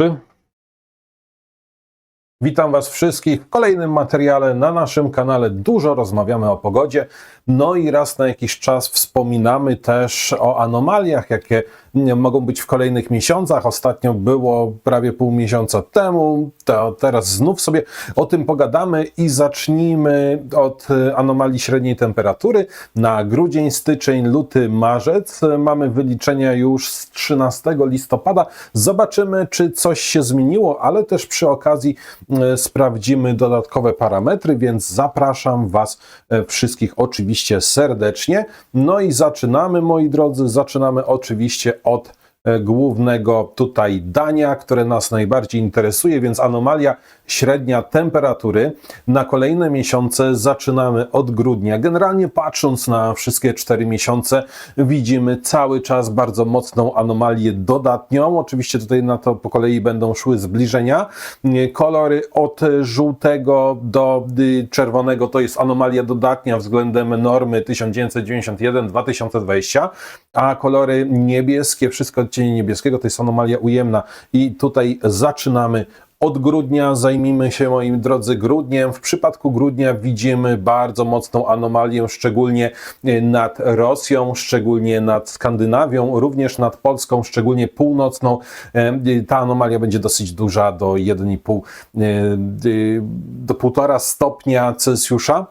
Trzy. Witam Was wszystkich w kolejnym materiale na naszym kanale. Dużo rozmawiamy o pogodzie, no i raz na jakiś czas wspominamy też o anomaliach, jakie mogą być w kolejnych miesiącach. Ostatnio było prawie pół miesiąca temu, to teraz znów sobie o tym pogadamy i zacznijmy od anomalii średniej temperatury. Na grudzień, styczeń, luty, marzec mamy wyliczenia już z 13 listopada. Zobaczymy, czy coś się zmieniło, ale też przy okazji e, sprawdzimy dodatkowe parametry, więc zapraszam Was e, wszystkich oczywiście serdecznie. No i zaczynamy, moi drodzy, zaczynamy oczywiście od e, głównego tutaj dania, które nas najbardziej interesuje, więc anomalia średnia temperatury na kolejne miesiące zaczynamy od grudnia. Generalnie patrząc na wszystkie cztery miesiące, widzimy cały czas bardzo mocną anomalię dodatnią. Oczywiście tutaj na to po kolei będą szły zbliżenia. Kolory od żółtego do y, czerwonego to jest anomalia dodatnia względem normy 1991-2020, a kolory niebieskie, wszystko odcienie niebieskiego to jest anomalia ujemna i tutaj zaczynamy od grudnia zajmijmy się, moi drodzy, grudniem. W przypadku grudnia widzimy bardzo mocną anomalię, szczególnie nad Rosją, szczególnie nad Skandynawią, również nad Polską, szczególnie północną. Ta anomalia będzie dosyć duża, do 1,5 do 1,5 stopnia Celsjusza.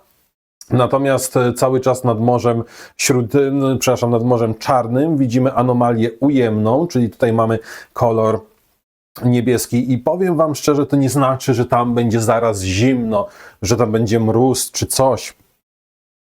Natomiast cały czas nad Morzem Śród, przepraszam, nad Morzem Czarnym widzimy anomalię ujemną, czyli tutaj mamy kolor niebieski i powiem wam szczerze, to nie znaczy, że tam będzie zaraz zimno, że tam będzie mróz czy coś.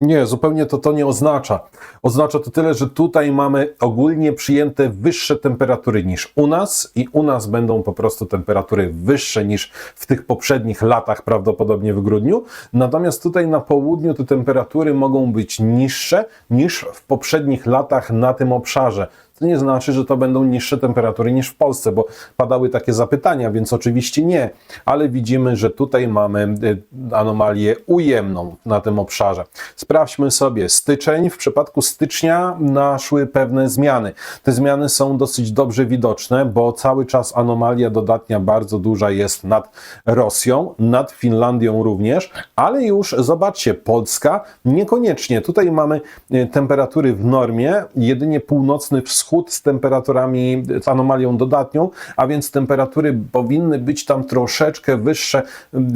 Nie, zupełnie to to nie oznacza. Oznacza to tyle, że tutaj mamy ogólnie przyjęte wyższe temperatury niż u nas i u nas będą po prostu temperatury wyższe niż w tych poprzednich latach, prawdopodobnie w grudniu. Natomiast tutaj na południu te temperatury mogą być niższe niż w poprzednich latach na tym obszarze. To nie znaczy, że to będą niższe temperatury niż w Polsce, bo padały takie zapytania, więc oczywiście nie, ale widzimy, że tutaj mamy y, anomalię ujemną na tym obszarze. Sprawdźmy sobie styczeń. W przypadku stycznia naszły pewne zmiany. Te zmiany są dosyć dobrze widoczne, bo cały czas anomalia dodatnia bardzo duża jest nad Rosją, nad Finlandią również, ale już zobaczcie, Polska niekoniecznie. Tutaj mamy y, temperatury w normie, jedynie północny wschód wschód z temperaturami, z anomalią dodatnią, a więc temperatury powinny być tam troszeczkę wyższe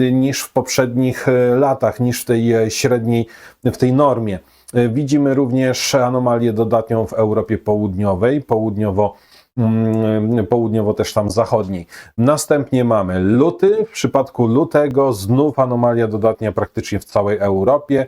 y, niż w poprzednich y, latach, niż w tej y, średniej, w tej normie. Widzimy również anomalię dodatnią w Europie Południowej, południowo południowo też tam zachodniej. Następnie mamy luty. W przypadku lutego znów anomalia dodatnia praktycznie w całej Europie.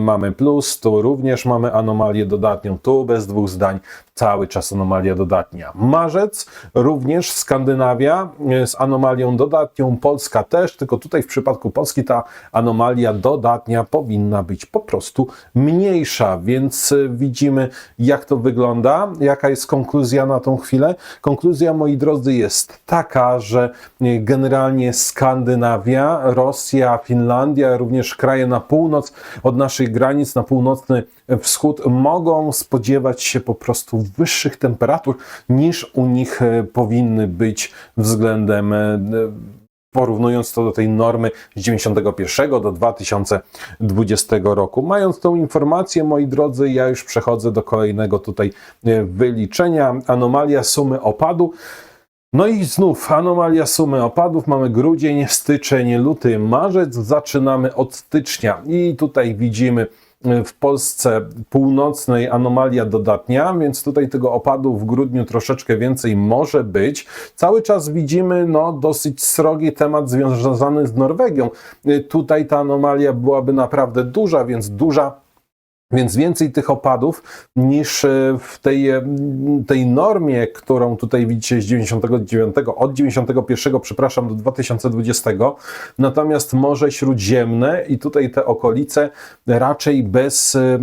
Mamy plus, tu również mamy anomalię dodatnią, tu bez dwóch zdań cały czas anomalia dodatnia. Marzec również Skandynawia e, z anomalią dodatnią, Polska też, tylko tutaj w przypadku Polski ta anomalia dodatnia powinna być po prostu mniejsza, więc e, widzimy jak to wygląda, jaka jest konkluzja na tą chwilę chwilę. Konkluzja, moi drodzy, jest taka, że e, generalnie Skandynawia, Rosja, Finlandia, również kraje na północ od naszych granic, na północny wschód, mogą spodziewać się po prostu wyższych temperatur niż u nich e, powinny być względem e, porównując to do tej normy z 91 do 2020 roku. Mając tą informację, moi drodzy, ja już przechodzę do kolejnego tutaj e, wyliczenia. Anomalia sumy opadu. No i znów anomalia sumy opadów. Mamy grudzień, styczeń, luty, marzec. Zaczynamy od stycznia i tutaj widzimy w Polsce północnej anomalia dodatnia, więc tutaj tego opadu w grudniu troszeczkę więcej może być. Cały czas widzimy no, dosyć srogi temat związany z Norwegią. Tutaj ta anomalia byłaby naprawdę duża, więc duża więc więcej tych opadów niż e, w tej, e, tej normie, którą tutaj widzicie z 99, od 91, przepraszam, do 2020. Natomiast Morze Śródziemne i tutaj te okolice raczej bez, e,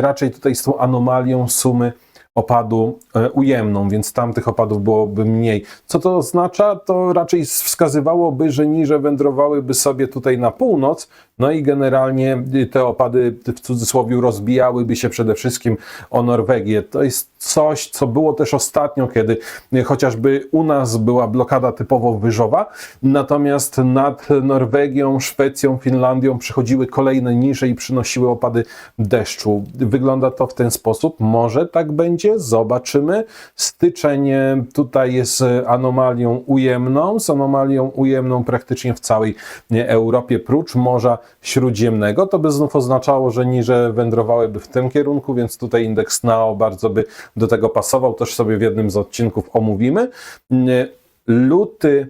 raczej tutaj z tą anomalią sumy opadu ujemną, więc tam tych opadów byłoby mniej. Co to oznacza? To raczej wskazywałoby, że niże wędrowałyby sobie tutaj na północ, No i generalnie te opady w cudzysłowie rozbijałyby się przede wszystkim o Norwegię. To jest coś, co było też ostatnio, kiedy chociażby u nas była blokada typowo wyżowa, natomiast nad Norwegią, Szwecją, Finlandią przychodziły kolejne niże i przynosiły opady deszczu. Wygląda to w ten sposób. Może tak będzie, zobaczymy. Styczeń tutaj jest anomalią ujemną, z anomalią ujemną praktycznie w całej e, Europie, prócz Morza Śródziemnego. To by znów oznaczało, że niże wędrowałyby w tym kierunku, więc tutaj indeks NAO bardzo by do tego pasował. Też sobie w jednym z odcinków omówimy. E, Luty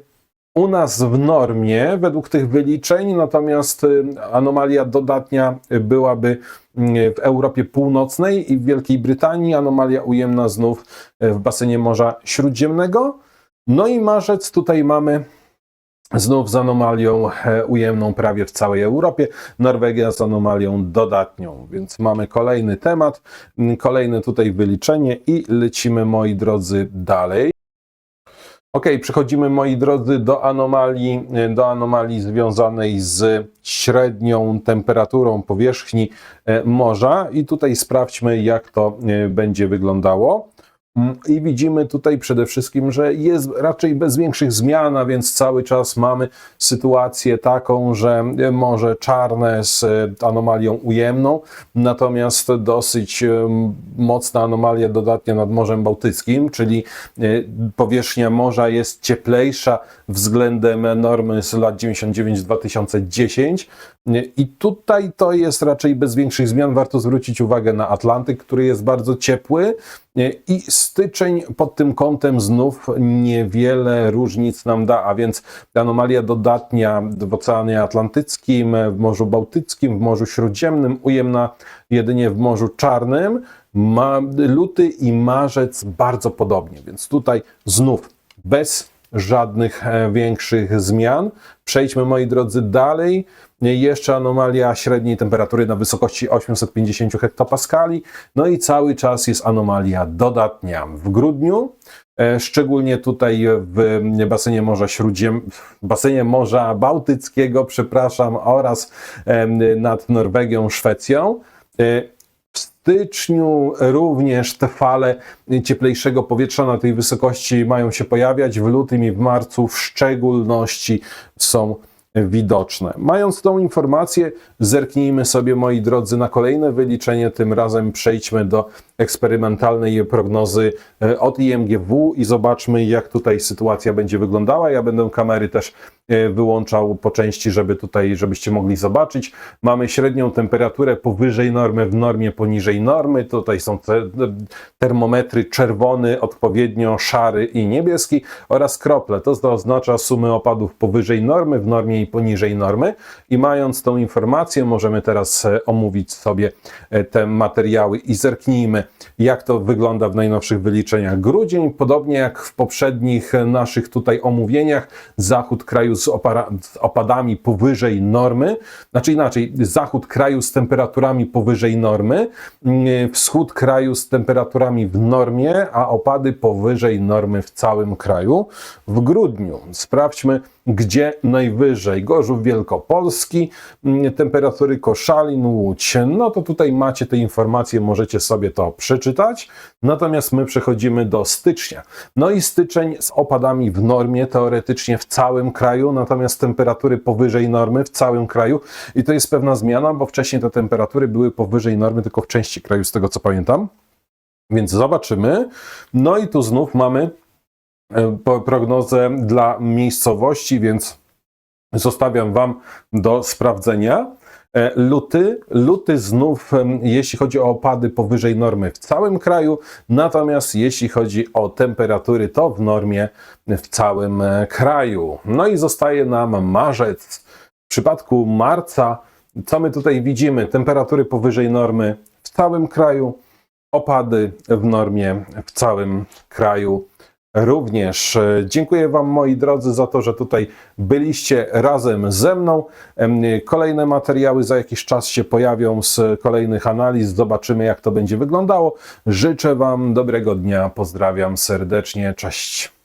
u nas w normie, według tych wyliczeń, natomiast y, anomalia dodatnia byłaby y, w Europie Północnej i w Wielkiej Brytanii, anomalia ujemna znów y, w basenie Morza Śródziemnego. No i marzec tutaj mamy znów z anomalią e, ujemną prawie w całej Europie, Norwegia z anomalią dodatnią, więc mamy kolejny temat, kolejne tutaj wyliczenie i lecimy moi drodzy dalej. Ok, przechodzimy moi drodzy do anomalii, do anomalii związanej z średnią temperaturą powierzchni e, morza i tutaj sprawdźmy jak to e, będzie wyglądało. Mm, I widzimy tutaj przede wszystkim, że jest raczej bez większych zmian, a więc cały czas mamy sytuację taką, że Morze Czarne z anomalią ujemną, natomiast dosyć mocna anomalia dodatnia nad Morzem Bałtyckim, czyli e, powierzchnia morza jest cieplejsza względem normy z lat 99-2010. I tutaj to jest raczej bez większych zmian. Warto zwrócić uwagę na Atlantyk, który jest bardzo ciepły i styczeń pod tym kątem znów niewiele różnic nam da, a więc anomalia dodatnia w Oceanie Atlantyckim, w Morzu Bałtyckim, w Morzu Śródziemnym, ujemna jedynie w Morzu Czarnym. Ma, luty i marzec bardzo podobnie, więc tutaj znów bez żadnych e, większych zmian. Przejdźmy, moi drodzy, dalej. Jeszcze anomalia średniej temperatury na wysokości 850 hektopaskali. No i cały czas jest anomalia dodatnia w grudniu. E, szczególnie tutaj w basenie Morza Śródziem, basenie Morza Bałtyckiego, przepraszam, oraz nad Norwegią, Szwecją. Styczniu również te fale cieplejszego powietrza na tej wysokości mają się pojawiać. W lutym i w marcu w szczególności są widoczne. Mając tą informację, zerknijmy sobie, moi drodzy, na kolejne wyliczenie. Tym razem przejdźmy do eksperymentalnej prognozy e, od IMGW i zobaczmy, jak tutaj sytuacja będzie wyglądała. Ja będę kamery też wyłączał po części, żeby tutaj, żebyście mogli zobaczyć. Mamy średnią temperaturę powyżej normy, w normie poniżej normy. Tutaj są te termometry czerwony, odpowiednio szary i niebieski oraz krople. To oznacza sumy opadów powyżej normy, w normie i poniżej normy. I mając tą informację, możemy teraz e, omówić sobie te materiały i zerknijmy, jak to wygląda w najnowszych wyliczeniach. Grudzień, podobnie jak w poprzednich naszych tutaj omówieniach, zachód kraju z, opadami powyżej normy, znaczy inaczej, zachód kraju z temperaturami powyżej normy, mm, wschód kraju z temperaturami w normie, a opady powyżej normy w całym kraju. W grudniu sprawdźmy, gdzie najwyżej. Gorzów Wielkopolski, mm, temperatury Koszalin, Łódź. No to tutaj macie te informacje, możecie sobie to przeczytać. Natomiast my przechodzimy do stycznia. No i styczeń z opadami w normie, teoretycznie w całym kraju, natomiast temperatury powyżej normy w całym kraju. I to jest pewna zmiana, bo wcześniej te temperatury były powyżej normy tylko w części kraju, z tego co pamiętam. Więc zobaczymy. No i tu znów mamy e, prognozę dla miejscowości, więc zostawiam Wam do sprawdzenia. E, luty, luty znów, jeśli chodzi o opady powyżej normy w całym kraju, natomiast jeśli chodzi o temperatury, to w normie w całym e, kraju. No i zostaje nam marzec. W przypadku marca, co my tutaj widzimy? Temperatury powyżej normy w całym kraju, opady w normie w całym kraju również. Dziękuję Wam, moi drodzy, za to, że tutaj byliście razem ze mną. Kolejne materiały za jakiś czas się pojawią z kolejnych analiz. Zobaczymy, jak to będzie wyglądało. Życzę Wam dobrego dnia. Pozdrawiam serdecznie. Cześć.